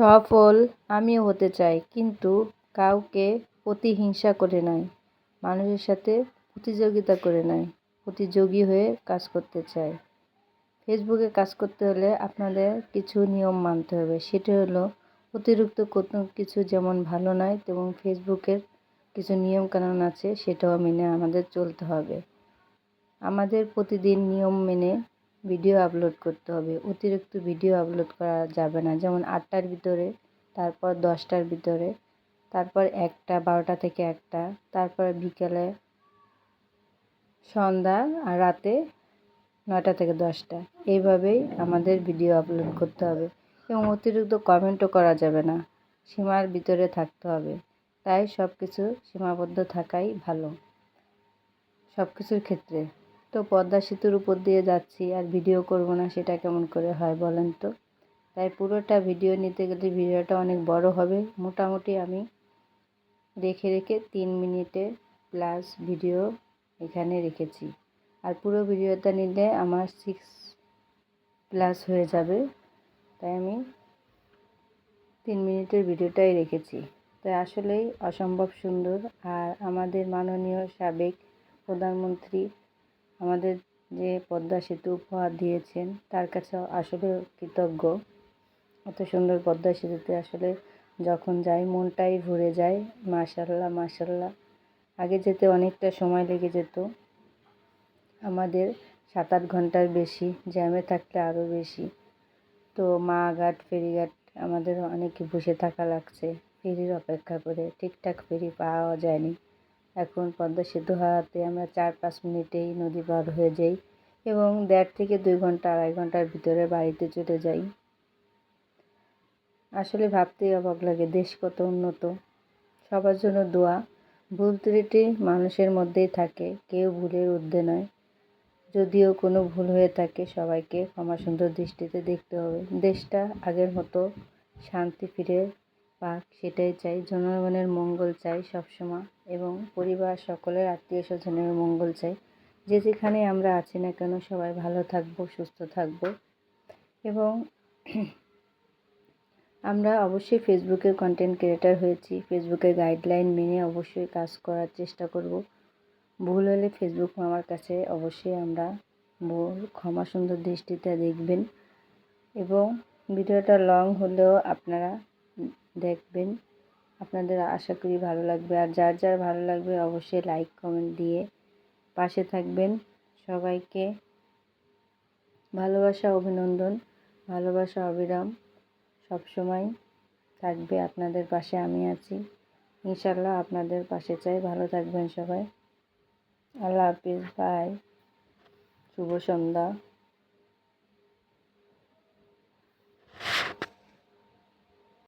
সফল আমিও হতে চাই, কিন্তু কাউকে প্রতিহিংসা করে নয় মানুষের সাথে প্রতিযোগিতা করে নয় প্রতিযোগী হয়ে কাজ করতে চাই। ফেসবুকে কাজ করতে হলে আপনাদের কিছু নিয়ম মানতে হবে, সেটা হলো অতিরিক্ত কোনো কিছু যেমন ভালো নয় তেমন ফেসবুকের কিছু নিয়মকানুন আছে, সেটাও মেনে আমাদের চলতে হবে। আমাদের প্রতিদিন নিয়ম মেনে ভিডিও আপলোড করতে হবে। অতিরিক্ত ভিডিও আপলোড করা যাবে না। যেমন আটটার ভিতরে, তারপর দশটার ভিতরে, তারপর একটা, বারোটা থেকে একটা, তারপর বিকেলে সন্ধ্যা আর রাতে নয়টা থেকে দশটা। এইভাবেই আমাদের ভিডিও আপলোড করতে হবে। এবং অতিরিক্ত কমেন্টও করা যাবে না। সীমার ভিতরে থাকতে হবে। তাই সব কিছু সীমাবদ্ধ থাকাই ভালো। সব কিছুর ক্ষেত্রে। তো পদ্মা সেতুর উপর দিয়ে যাচ্ছি, আর ভিডিও করব না সেটা কেমন করে হয় বলেন তো? তাই পুরোটা ভিডিও নিতে গেলে ভিডিওটা অনেক বড় হবে। মোটামুটি আমি রেখে রেখে তিন মিনিটে প্লাস ভিডিও এখানে রেখেছি। আর পুরো ভিডিওটা নিলে আমার সিক্স প্লাস হয়ে যাবে। তাই আমি তিন মিনিটের ভিডিওটাই রেখেছি। তাই আসলেই অসম্ভব সুন্দর। আর আমাদের মাননীয় সাবেক প্রধানমন্ত্রী আমাদের যে পদ্মা সেতু উপহার দিয়েছেন, তার কাছে আসলে কৃতজ্ঞ। এত সুন্দর পদ্মা সেতুতে আসলে যখন যাই মনটাই ভরে যায় মাশাল্লাহ মাশাল্লাহ আগে যেতে অনেকটা সময় লেগে যেত। আমাদের সাত আট ঘণ্টার বেশি, জ্যামে থাকলে আরও বেশি। তো মা ঘাট ফেরিঘাট আমাদের অনেকে বসে থাকা লাগছে, ফেরির অপেক্ষা করে। ঠিকঠাক ফেরি পাওয়া যায়নি। এখন পদ্মা সেতু হওয়াতে আমরা চার পাঁচ মিনিটেই নদী পার হয়ে যাই এবং দেড় থেকে দুই ঘণ্টা, আড়াই ঘণ্টার ভিতরে বাড়িতে চলে যাই। আসলে ভাবতেই অবাক লাগে, দেশ কত উন্নত। সবার জন্য দোয়া, ভুল ত্রুটি মানুষের মধ্যেই থাকে, কেউ ভুলের ঊর্ধ্বে নয়। যদিও কোনো ভুল হয়ে থাকে, সবাইকে ক্ষমা সুন্দর দৃষ্টিতে দেখতে হবে। দেশটা আগের মতো শান্তি ফিরে পাক, সেটাই চাই। জনগণের মঙ্গল চাই সবসময় এবং পরিবার, সকলের আত্মীয় স্বজনের মঙ্গল চাই। যে যেখানে আমরা আছি না কেন সবাই ভালো থাকব, সুস্থ থাকব এবং আমরা অবশ্যই ফেসবুকের কন্টেন্ট ক্রিয়েটার হয়েছি। ফেসবুকের গাইডলাইন মেনে অবশ্যই কাজ করার চেষ্টা করব। ভুল হলে ফেসবুক আমার কাছে অবশ্যই আমরা ভুল ক্ষমা সুন্দর দৃষ্টিতে দেখবেন এবং ভিডিওটা লং হলেও আপনারা দেখবেন। আপনাদের আশা করি ভালো লাগবে। আর যার যার ভালো লাগবে অবশ্যই লাইক কমেন্ট দিয়ে পাশে থাকবেন। সবাইকে ভালোবাসা, অভিনন্দন, ভালোবাসা, অবিরাম সবসময় থাকবে আপনাদের পাশে আমি আছি। ইনশাল্লাহ আপনাদের পাশে চাই। ভালো থাকবেন সবাই। আল্লাহ হাফিজ। বাই শুভ সন্ধ্যা।